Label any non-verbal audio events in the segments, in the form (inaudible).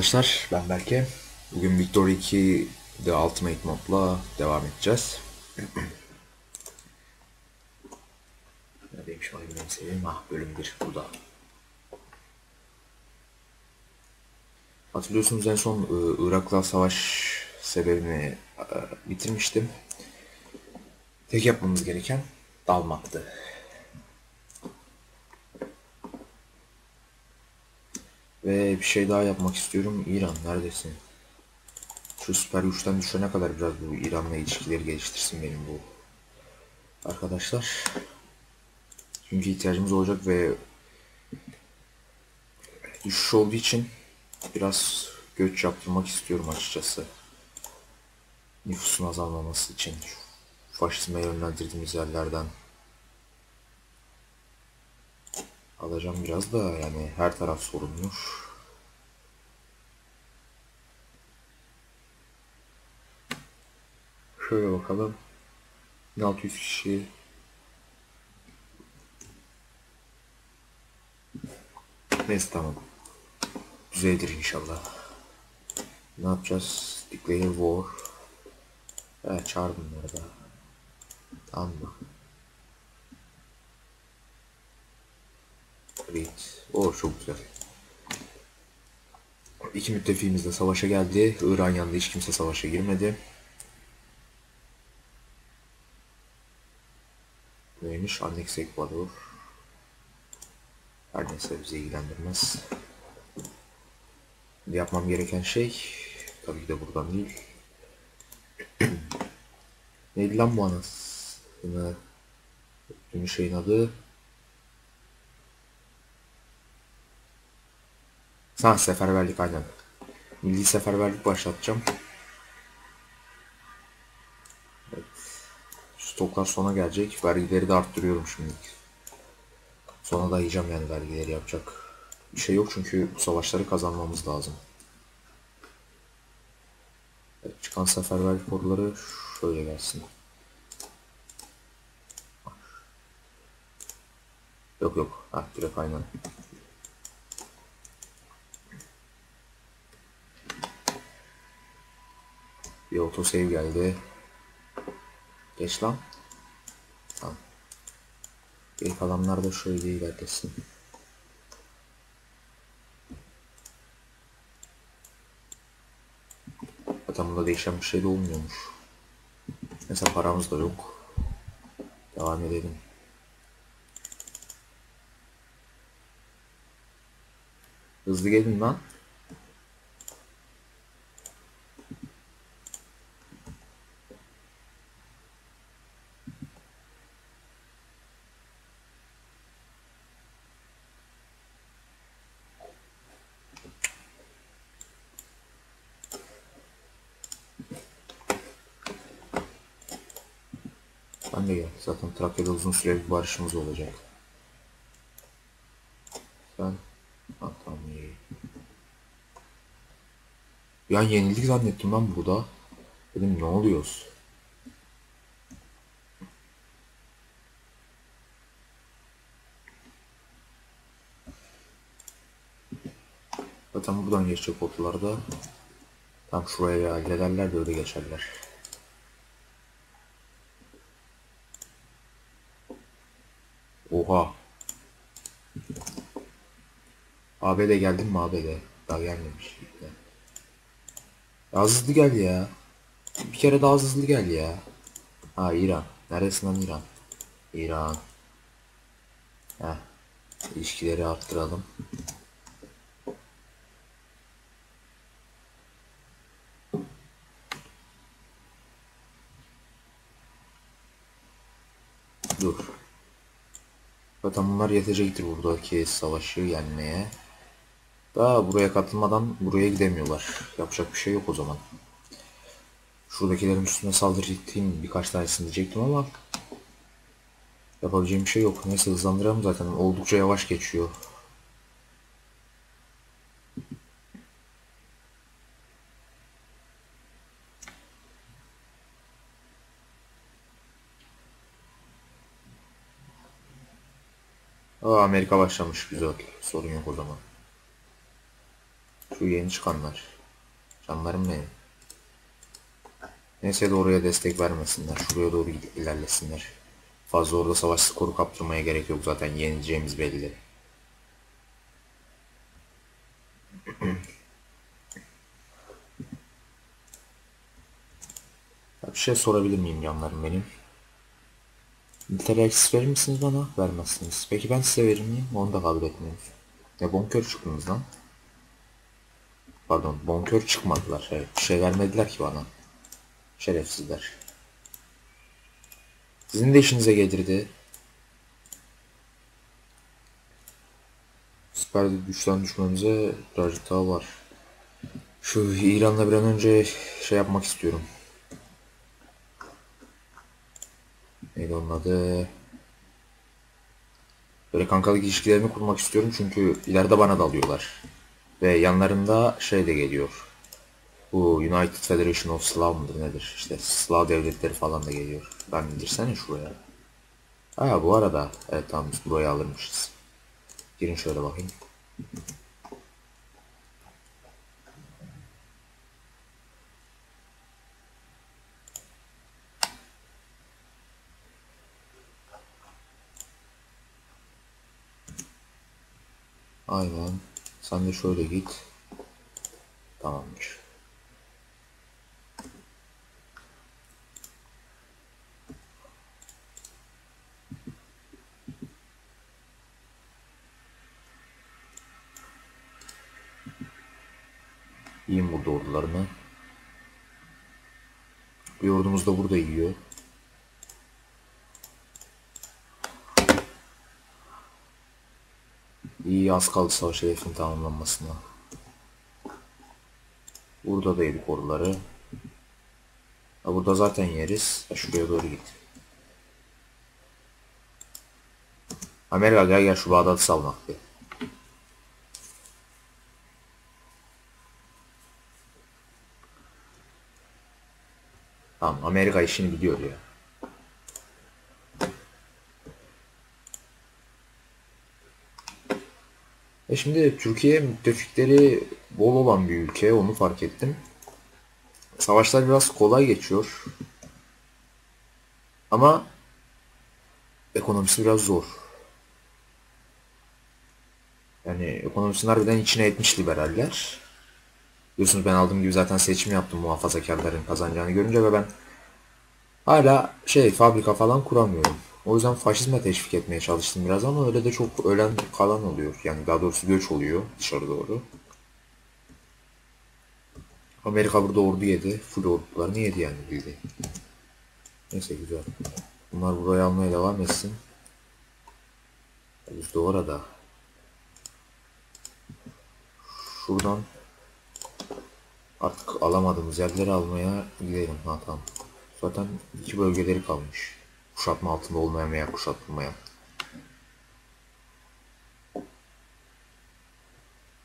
arkadaşlar, ben Berke. Bugün Victor 2 The Ultimate modla devam edeceğiz. (clears throat) Neredeymiş oyun benim sevdiğim? Ah bölüm 1 burada. Hatırlıyorsunuz en son e, Irak'la savaş sebebini e, bitirmiştim. Tek yapmamız gereken dalmaktı. Ve bir şey daha yapmak istiyorum. İran neredesin? Şu süper güçten düşene kadar biraz bu İran'la ilişkileri geliştirsin benim bu arkadaşlar. Çünkü ihtiyacımız olacak ve düşüş olduğu için biraz göç yaptırmak istiyorum açıkçası. Nüfusun azalmaması için faşizme yönlendirdiğimiz yerlerden alacağım biraz da yani her taraf sorunmuş. Şöyle bakalım. 1600 kişi. Neyse tamam. Düzeldir inşallah. Ne yapacağız? Declare war. Evet çağır bunları da. Tamam mı? Evet. O çok güzel. İki müttefiğimiz de savaşa geldi. İran yanında hiç kimse savaşa girmedi. Neymiş? Annex Ekvador. Her neyse bizi ilgilendirmez. Yapmam gereken şey tabii ki de buradan değil. (clears throat) Neydi lan bu anasını? Tüm şeyin adı. Ha seferberlik aynen. Milli seferberlik başlatacağım. Evet. Stoklar sona gelecek. Vergileri de arttırıyorum şimdi. Sonra da yiyeceğim yani vergileri yapacak. Bir şey yok çünkü savaşları kazanmamız lazım. Evet, çıkan seferberlik orduları şöyle gelsin. Yok yok. Ha direkt aynen. Bir autosave geldi. Geç lan. Tamam. Geri kalanlar da şöyle ilerlesin. Zaten bunda değişen bir şey de olmuyormuş. Mesela paramız da yok. Devam edelim. Hızlı gelin lan. Ben de gel. Zaten Trakya'da uzun süreli bir barışımız olacak. Sen... İyi. Ya yenildik zannettim ben burada. Dedim ne oluyoruz? Zaten buradan geçecek otolarda. Tam şuraya hallederler de öyle geçerler. ABD geldin mi ABD? Daha gelmemiş. Daha hızlı gel ya. Bir kere daha hızlı gel ya. Ha İran. Neredesin lan İran? İran. Heh. İlişkileri arttıralım. Dur. Zaten bunlar yetecektir buradaki savaşı yenmeye. Daha buraya katılmadan buraya gidemiyorlar. Yapacak bir şey yok o zaman. Şuradakilerin üstüne saldıracaktım birkaç tanesini diyecektim ama yapabileceğim bir şey yok. Neyse hızlandıralım zaten. Oldukça yavaş geçiyor. Aa, Amerika başlamış güzel. Sorun yok o zaman. Şu yeni çıkanlar. Canlarım benim. Neyse de oraya destek vermesinler. Şuraya doğru gidip ilerlesinler. Fazla orada savaş skoru kaptırmaya gerek yok zaten yenileceğimiz belli. (clears throat) Bir şey sorabilir miyim canlarım benim? Eksis verir misiniz bana? Vermezsiniz. Peki ben size verir miyim? Onu da kabul etmiyorsunuz. Ne bonkör çıktınız lan? Pardon bonkör çıkmadılar. Evet, bir şey vermediler ki bana. Şerefsizler. Sizin de işinize gelirdi. Süper güçten düşmemize birazcık daha var. Şu İran'la bir an önce şey yapmak istiyorum. Neydi onun adı? Böyle kankalık ilişkilerimi kurmak istiyorum çünkü ileride bana dalıyorlar. Ve yanlarında şey de geliyor. Bu United Federation of Slav mıdır nedir? İşte Slav devletleri falan da geliyor. Ben indirsene şuraya. Ha bu arada evet tamam biz burayı alırmışız. Girin şöyle bakayım. Aynen. Sen de şöyle git. Tamamdır. Yiyin burada ordularını. Bir ordumuz da burada yiyor. İyi az kaldı savaş hedefinin tamamlanmasına. Burada da yedik orduları. Ha, burada zaten yeriz. Ha, şuraya doğru git. Amerika gel gel şu Bağdat'ı savmak bir. Tamam Amerika işini biliyor ya. E şimdi Türkiye müttefikleri bol olan bir ülke onu fark ettim. Savaşlar biraz kolay geçiyor. Ama ekonomisi biraz zor. Yani ekonomisini harbiden içine etmiş liberaller. Biliyorsunuz ben aldığım gibi zaten seçim yaptım muhafazakarların kazanacağını görünce ve ben hala şey fabrika falan kuramıyorum. O yüzden faşizme teşvik etmeye çalıştım biraz ama öyle de çok ölen kalan oluyor. Yani daha doğrusu göç oluyor dışarı doğru. Amerika burada ordu yedi. Full ordularını yedi yani bildi. Neyse güzel. Bunlar burayı almaya devam etsin. Biz de orada. Şuradan artık alamadığımız yerleri almaya gidelim. Ha tamam. Zaten iki bölgeleri kalmış. Kuşatma altında olmayan veya kuşatılmayan.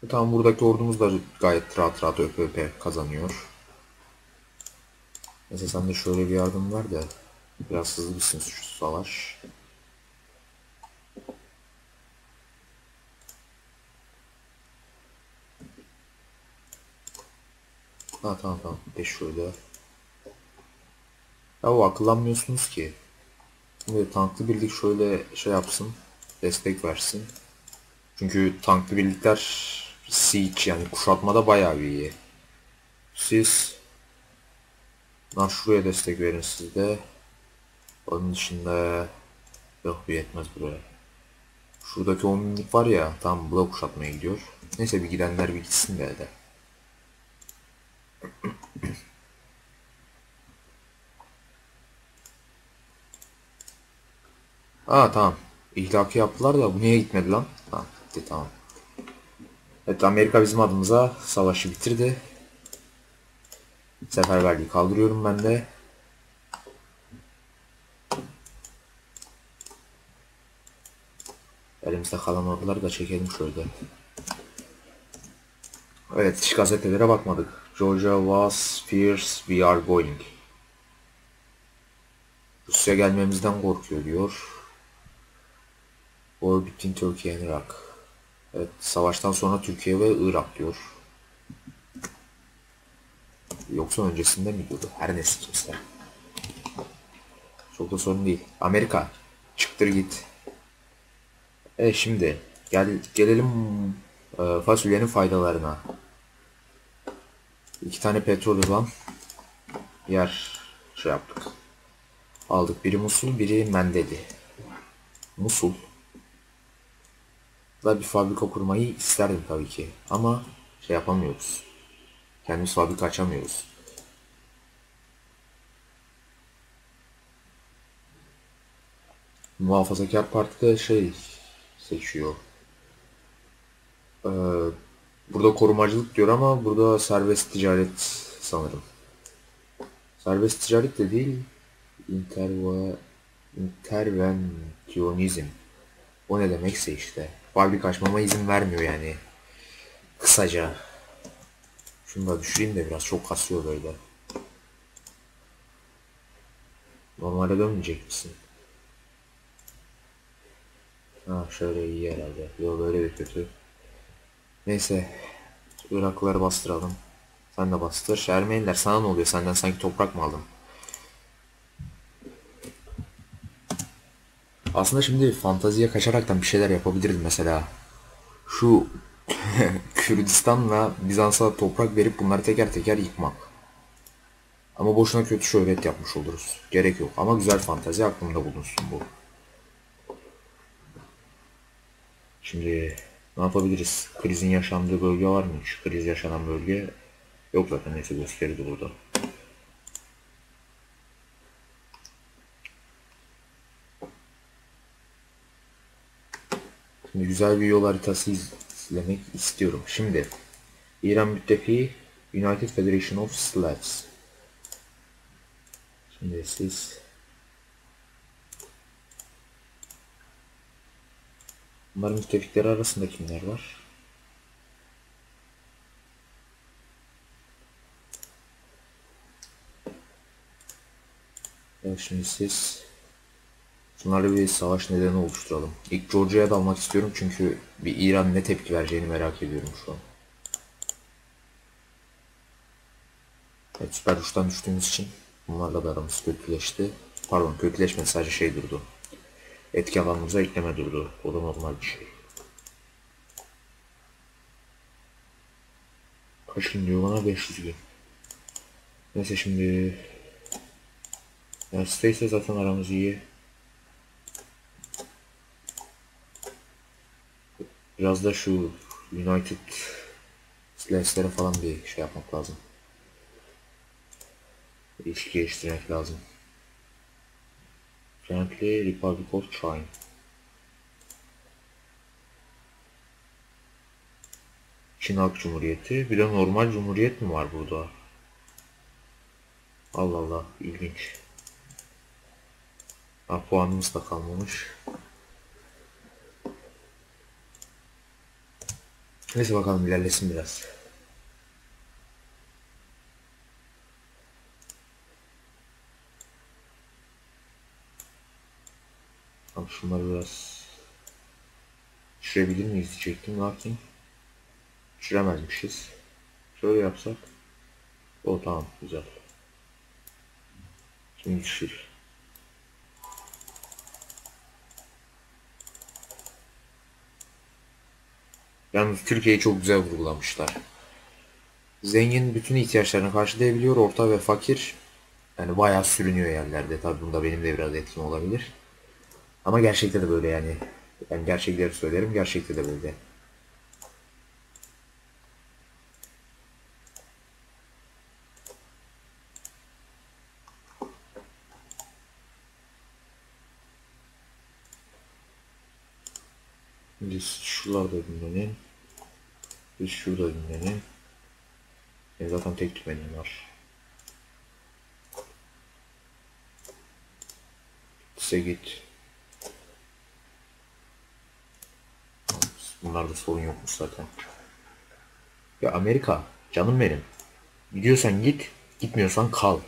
E tamam buradaki ordumuz da gayet rahat rahat öpe öpe kazanıyor. Neyse sen de şöyle bir yardım ver de biraz hızlı bitsin şu savaş. Ha tamam tamam. Beş şöyle. Ya o akıllanmıyorsunuz ki. Şimdi tanklı birlik şöyle şey yapsın. Destek versin. Çünkü tanklı birlikler siege yani kuşatmada bayağı iyi. Siz Lan şuraya destek verin siz de. Onun dışında yok bir yetmez buraya. Şuradaki 10 binlik var ya tam blok kuşatmaya gidiyor. Neyse bir gidenler bir gitsin de elde. (clears throat) Aa tamam. İhlaki yaptılar da bu niye gitmedi lan? Tamam gitti tamam. Evet Amerika bizim adımıza savaşı bitirdi. Seferberliği kaldırıyorum ben de. Elimizde kalan orduları da çekelim şöyle. Evet hiç gazetelere bakmadık. Georgia was fierce we are going. Rusya gelmemizden korkuyor diyor. Between Turkey and Iraq. Evet, savaştan sonra Türkiye ve Irak diyor. Yoksa öncesinde mi diyordu? Her neyse kimse. Çok da sorun değil. Amerika. Çıktır git. E şimdi gel gelelim e, fasulyenin faydalarına. İki tane petrol olan yer şey yaptık. Aldık. Biri Musul, biri Mendeli. Musul. Da bir fabrika kurmayı isterdim tabii ki. Ama şey yapamıyoruz. Kendimiz fabrika açamıyoruz. Muhafazakar Parti de şey seçiyor. Ee, burada korumacılık diyor ama burada serbest ticaret sanırım. Serbest ticaret de değil. Interva, intervensyonizm. O ne demekse işte. Fabrika açmama izin vermiyor yani. Kısaca. Şunu da düşüreyim de biraz çok kasıyor böyle. Normale dönmeyecek misin? Ha şöyle iyi herhalde. Yo böyle de kötü. Neyse. Iraklıları bastıralım. Sen de bastır. Ermeniler sana ne oluyor? Senden sanki toprak mı aldım? Aslında şimdi fantaziye kaçaraktan bir şeyler yapabilirdim mesela. Şu (laughs) Kürdistan'la Bizans'a toprak verip bunları teker teker yıkmak. Ama boşuna kötü şöhret yapmış oluruz. Gerek yok. Ama güzel fantazi aklımda bulunsun bu. Şimdi ne yapabiliriz? Krizin yaşandığı bölge var mı? Şu kriz yaşanan bölge yok zaten neyse gösterdi burada. Şimdi güzel bir yol haritası izlemek istiyorum. Şimdi İran müttefiği United Federation of Slavs. Şimdi siz Bunların müttefikleri arasında kimler var? Evet şimdi siz Bunlarla bir savaş nedeni oluşturalım. İlk Georgia'ya dalmak istiyorum çünkü bir İran ne tepki vereceğini merak ediyorum şu an. Evet süper uçtan düştüğümüz için bunlarla da aramız kötüleşti. Pardon kötüleşmedi sadece şey durdu. Etki alanımıza ekleme durdu. O da normal bir şey. Kaç gün diyor bana? 500 gün. Neyse şimdi Stace'le zaten aramız iyi. Biraz da şu United Slavs'lere falan bir şey yapmak lazım. İlişki geliştirmek lazım. Friendly Republic of China. Çin Halk Cumhuriyeti. Bir de normal cumhuriyet mi var burada? Allah Allah ilginç. Ha, puanımız da kalmamış. Neyse bakalım ilerlesin biraz. Tamam şunları biraz düşürebilir miyiz diyecektim. Yapayım? Düşüremezmişiz. Şöyle yapsak. O tamam güzel. Şimdi düşür. Yalnız Türkiye'yi çok güzel vurgulamışlar. Zengin bütün ihtiyaçlarını karşılayabiliyor, orta ve fakir yani bayağı sürünüyor yerlerde. Tabi bunda benim de biraz etkim olabilir. Ama gerçekte de böyle yani. Ben gerçekleri söylerim, gerçekte de böyle. Biz şuralarda dinlenin. Biz şurada dinlenin. Benim zaten tek tümenim var. Size git. Bunlarda sorun yokmuş zaten. Ya Amerika canım benim. Gidiyorsan git, gitmiyorsan kal.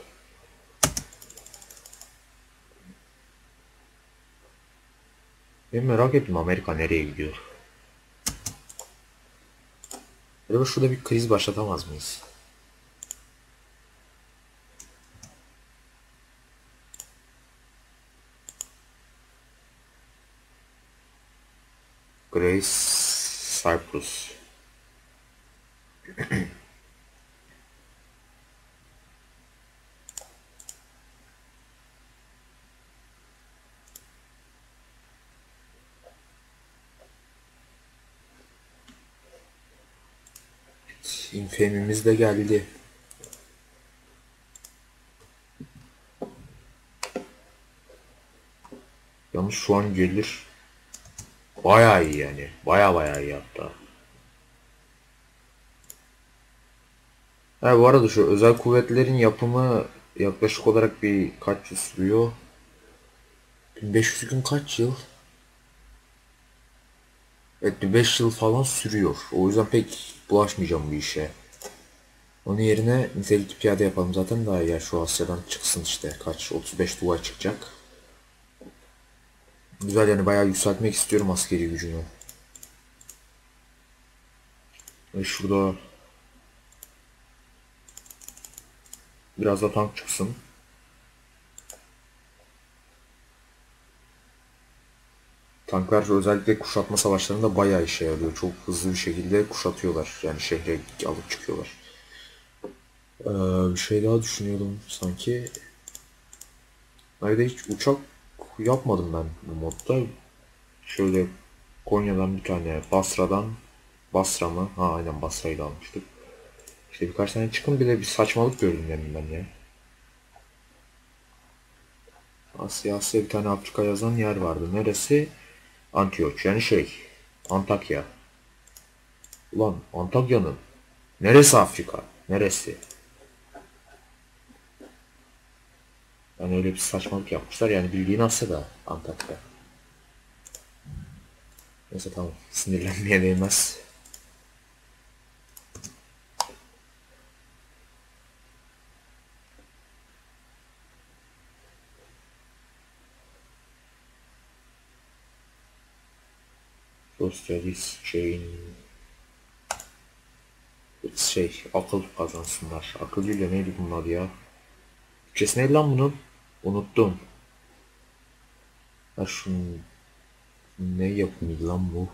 Ben merak ettim Amerika nereye gidiyor. Acaba şurada bir kriz başlatamaz mıyız? Grace Cyprus (clears throat) Infamimiz de geldi. Yalnız şu an gelir. Bayağı iyi yani. Bayağı bayağı iyi hatta. Ha bu arada şu özel kuvvetlerin yapımı yaklaşık olarak bir kaç yıl sürüyor? 1500 gün kaç yıl? Evet bir 5 yıl falan sürüyor. O yüzden pek bulaşmayacağım bu işe. Onun yerine nitelikli piyade yapalım zaten daha iyi. Şu Asya'dan çıksın işte. Kaç? 35 duvar çıkacak. Güzel yani bayağı yükseltmek istiyorum askeri gücümü. Ve şurada biraz da tank çıksın. Tanklar özellikle kuşatma savaşlarında bayağı işe yarıyor. Çok hızlı bir şekilde kuşatıyorlar. Yani şehre alıp çıkıyorlar. Ee, bir şey daha düşünüyordum sanki. Nerede hiç uçak yapmadım ben bu modda. Şöyle Konya'dan bir tane Basra'dan Basra mı? Ha aynen Basra'yı da almıştık. İşte birkaç tane çıkın bir de bir saçmalık gördüm demin ben ya. Asya Asya bir tane Afrika yazan yer vardı. Neresi? Antioch yani şey Antakya. Ulan Antakya'nın neresi Afrika? Neresi? Yani öyle bir saçmalık yapmışlar. Yani bildiğin Asya'da Antakya. Neyse tamam. Sinirlenmeye değmez. Sosyalist şeyin şey akıl kazansınlar. Akıl ile neydi bunlar ya? Türkçesi neydi lan bunun? Unuttum. Ha şunun ne yapımıydı lan bu?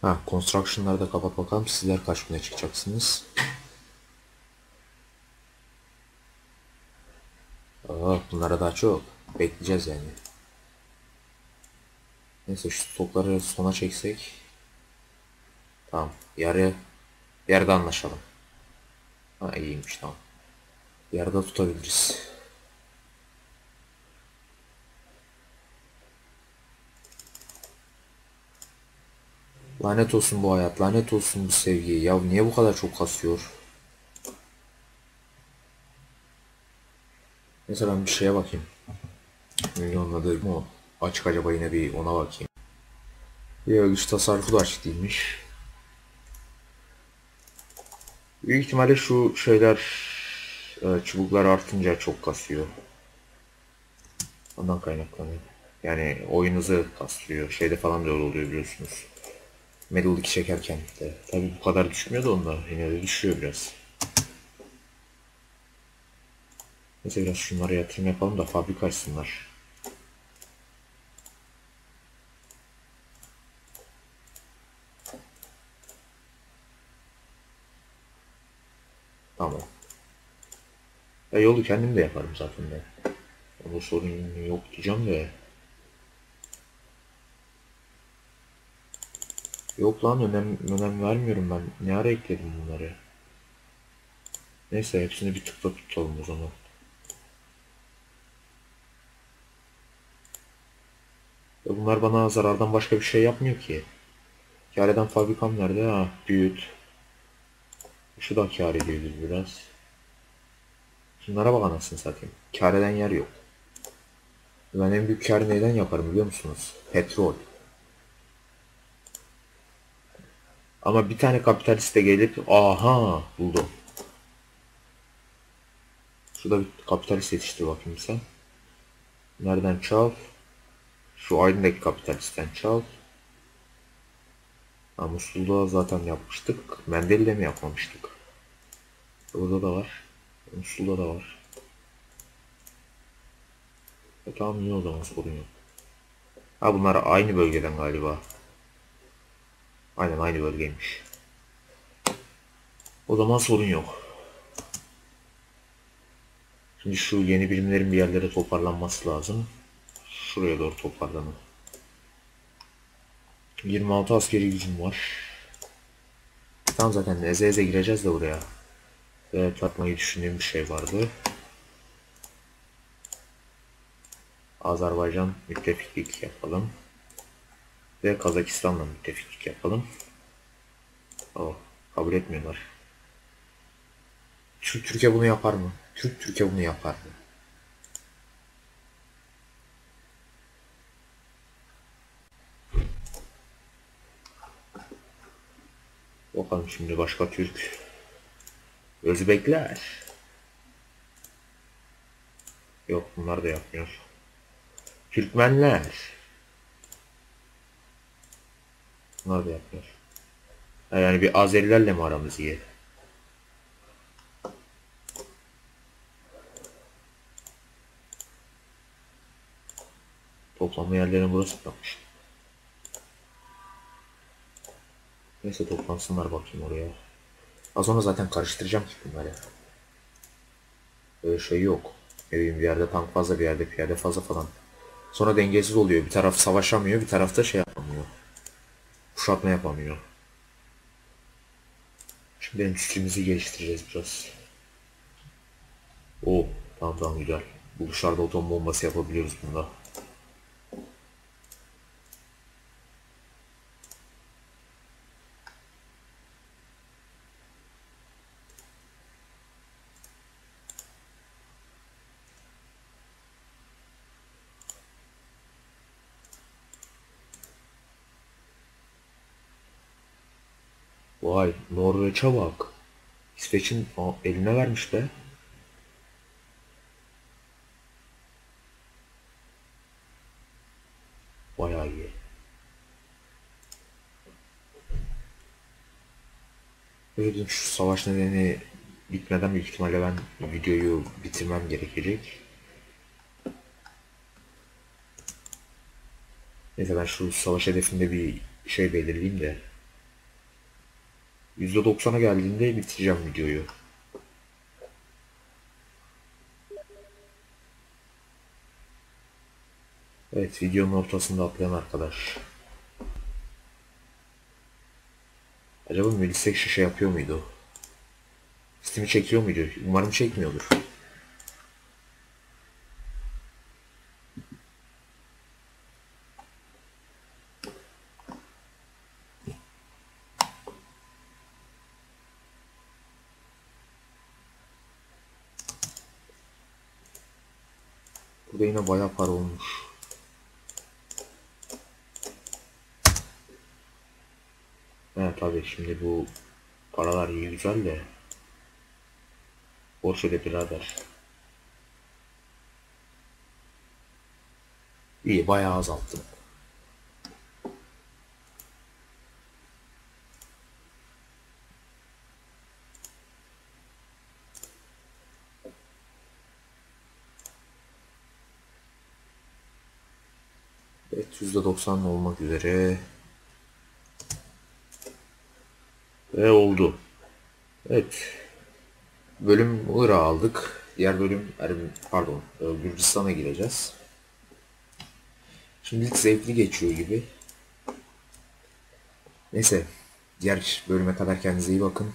Ha construction'ları da kapat bakalım. Sizler kaç güne çıkacaksınız? Aa, bunlara daha çok. Bekleyeceğiz yani. Neyse şu stokları sona çeksek. Tamam. Yarı yarıda anlaşalım. Ha iyiymiş tamam. Yarıda tutabiliriz. Lanet olsun bu hayat, lanet olsun bu sevgi. Ya niye bu kadar çok kasıyor? Mesela ben bir şeye bakayım. Milyonladı mı? Açık acaba yine bir ona bakayım. Ya güç tasarrufu da açık değilmiş. Büyük ihtimalle şu şeyler e, çubuklar artınca çok kasıyor. Ondan kaynaklanıyor. Yani oyun hızı kaslıyor. Şeyde falan da oluyor biliyorsunuz. 2 çekerken de. Tabi bu kadar düşmüyor da onda. Yine de düşüyor biraz. Neyse biraz şunlara yatırım yapalım da fabrika açsınlar. Tamam. Ya yolu kendim de yaparım zaten ben. Onda sorun yok diyeceğim de. Yok lan önem, önem vermiyorum ben. Ne ara ekledim bunları? Neyse hepsini bir tıkla tutalım o zaman. Ya bunlar bana zarardan başka bir şey yapmıyor ki. Kar eden fabrikam nerede? Ha büyüt. Şu da kar ediyoruz biraz. Şunlara bak anasını satayım. Kar eden yer yok. Ben en büyük kar neyden yaparım biliyor musunuz? Petrol. Ama bir tane kapitalist de gelip aha buldum. Şurada bir kapitalist yetiştir bakayım sen. Nereden çal? Şu Aydın'daki kapitalistten çal. Ha, Musul'da zaten yapmıştık. Mendeli'de mi yapmamıştık? Burada da var. Musul'da da var. E tamam iyi o zaman sorun yok. Ha bunlar aynı bölgeden galiba. Aynen aynı bölgeymiş. O zaman sorun yok. Şimdi şu yeni birimlerin bir yerlere toparlanması lazım. Şuraya doğru toparlanın. 26 askeri gücüm var. Tam zaten eze eze gireceğiz de buraya. Ve tatmayı düşündüğüm bir şey vardı. Azerbaycan müttefiklik yapalım. Ve Kazakistan'la müttefiklik yapalım. Oh, kabul etmiyorlar. Türk Türkiye bunu yapar mı? Türk Türkiye bunu yapar mı? Bakalım şimdi başka Türk. Özbekler. Yok bunlar da yapmıyor. Türkmenler. Bunlar da yapmıyor. Ha, Yani bir Azerilerle mi aramız iyi? Toplanma yerlerinin burası kalmış. Neyse toplansınlar bakayım oraya. Az sonra zaten karıştıracağım ki bunları. Öyle şey yok. Ne bileyim bir yerde tank fazla bir yerde piyade fazla falan. Sonra dengesiz oluyor. Bir taraf savaşamıyor bir tarafta şey yapamıyor. Kuşatma yapamıyor. Şimdi endüstrimizi geliştireceğiz biraz. Oo, tamam tamam güzel. Bu dışarıda atom bombası yapabiliyoruz bunda. Vay Norveç'e bak. İsveç'in eline vermiş be. Bayağı iyi. Öyle şu savaş nedeni bitmeden büyük ihtimalle ben videoyu bitirmem gerekecek. Neyse ben şu savaş hedefinde bir şey belirleyeyim de. %90'a geldiğinde bitireceğim videoyu. Evet videonun ortasında atlayan arkadaş. Acaba Melisek şişe yapıyor muydu? Steam'i çekiyor muydu? Umarım çekmiyordur. Bayağı para olmuş. Evet tabii şimdi bu paralar iyi güzel de borç öde birader. İyi bayağı azalttım. %90 olmak üzere. Ve oldu. Evet. Bölüm Irak'ı aldık. Diğer bölüm Erbil, pardon e, Gürcistan'a gireceğiz. Şimdilik zevkli geçiyor gibi. Neyse. Diğer bölüme kadar kendinize iyi bakın.